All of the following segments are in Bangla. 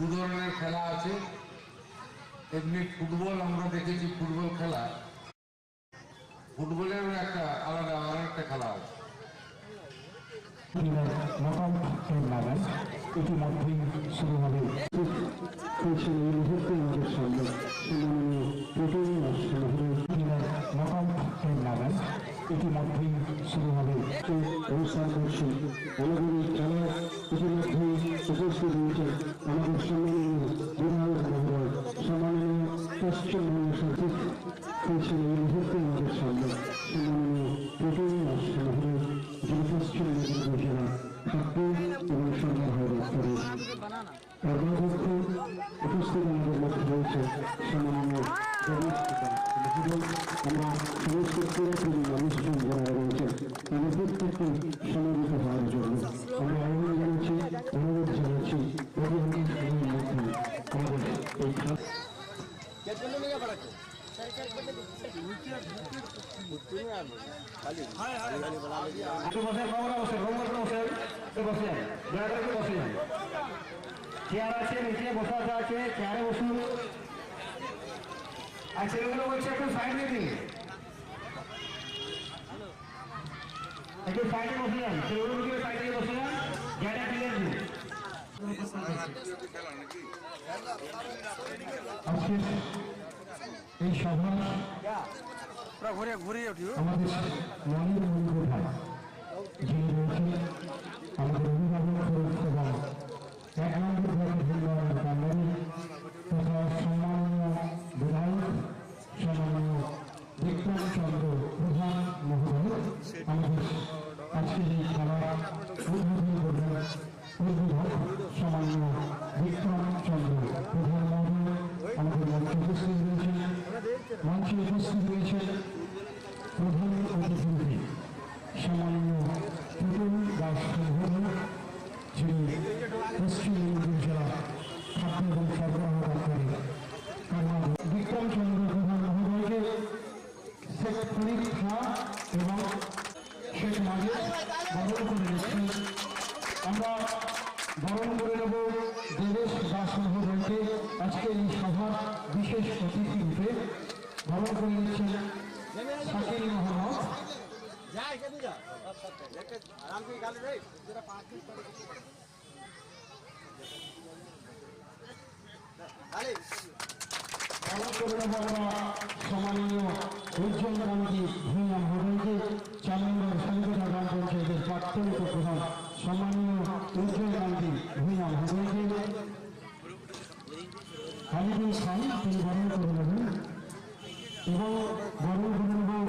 দু ধরনের খেলা আছে। এমনি ফুটবল আমরা দেখেছি, ফুটবল খেলা। ফুটবলের একটা আলাদা আর একটা খেলা আছে। ইতিমধ্যেই শুরু হবে চলছে এই মুহূর্তে আমাদের সামনে সম্মাননীয় প্রোটিন নকআউট টুর্নামেন্ট ইতিমধ্যেই শুরু হবে অনুষ্ঠান করছি। আমাদের এই উপস্থিত রয়েছে আমাদের সম্মাননীয় বিধায়ক পশ্চিমবঙ্গ সচিব চলছে এই মুহূর্তে আমাদের সামনে সম্মাননীয় প্রোটিন মহোদয়, যিনি পশ্চিম মেদিনীপুর জেলা খাদ্য এবং সরবরাহ দপ্তরের কর্মদক্ষ উপস্থিত আমাদের মধ্যে রয়েছে সমাবেত হওয়ার জন্য আমরা আহ্বান জানাচ্ছি অনুরোধ জানাচ্ছি অভিভাবক সময়ের মধ্যে আমাদের এই দয়া চেয়ার আছে নিচে বসা আছে চেয়ারে বসুন আর ছেলেগুলো বলছে একটু সাইডে দিন একটু সাইডে বসে যান ছেলেগুলো সাইডে বসে যান দিন। আজকের এই সভা ঘুরে ঘুরে উঠিও আমাদের মনের মূল ভাই যিনি রয়েছেন আমাদের অভিভাবক এবং এক নম্বর ব্লকের উন্নয়ন কান্ডারি তথা সম্মানীয় বিধায়ক সম্মানীয় বিক্রম চন্দ্র প্রধান মহোদয় আমাদের আজকের এই খেলা উদ্বোধন করবেন উদ্বোধক সম্মানীয় বিক্রম চন্দ্র প্রধান মহোদয় আমাদের মঞ্চে উপস্থিত রয়েছেন মঞ্চে উপস্থিত প্রধান অতিথি সম্মানীয় প্রতুল দাস মহোদয় যিনি পশ্চিম মেদিনীপুর জেলা এবং সরবরাহ দপ্তরে কর্মরত বিক্রম চন্দ্র প্রধান এবং সম্মানীয় উজ্জ্বল গান্ধী ভূঁইয়া মহোদয়কে চার নম্বর সংগঠন গ্রাম পঞ্চায়েতের প্রাক্তন উপপ্রধান সম্মানীয় উজ্জ্বল গান্ধী ভূঁইয়া মহোদয়কে হামিদুল খান তিনি বরণ করে নেবেন এবং করে নেব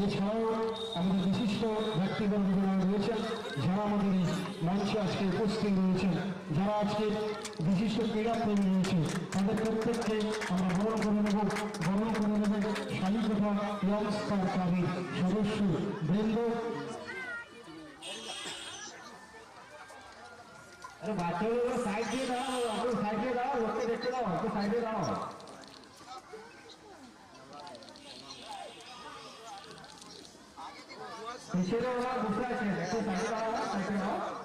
এছাড়াও আমাদের বিশিষ্ট ব্যক্তিগণ যারা রয়েছেন, যারা আমাদের এই মঞ্চে আজকে উপস্থিত রয়েছেন, যারা আজকে বিশিষ্ট ক্রীড়াপ্রেমী রয়েছে তাদের প্রত্যেককে আমরা বরণ করে নেব, বরণ করে নেব স্বাধীনতা ইয়ংস্টার ক্লাবের সদস্য বৃন্দ। আরে বাচ্চাগুলো সাইড দিয়ে দাঁড়াও সাইড দিয়ে দাঁড়াও, লোককে দেখতে দাও সাইডে দাঁড়াও। निषेधाला दुसरा खेळ आहे तो साडेबाराला सेकंड हाफ़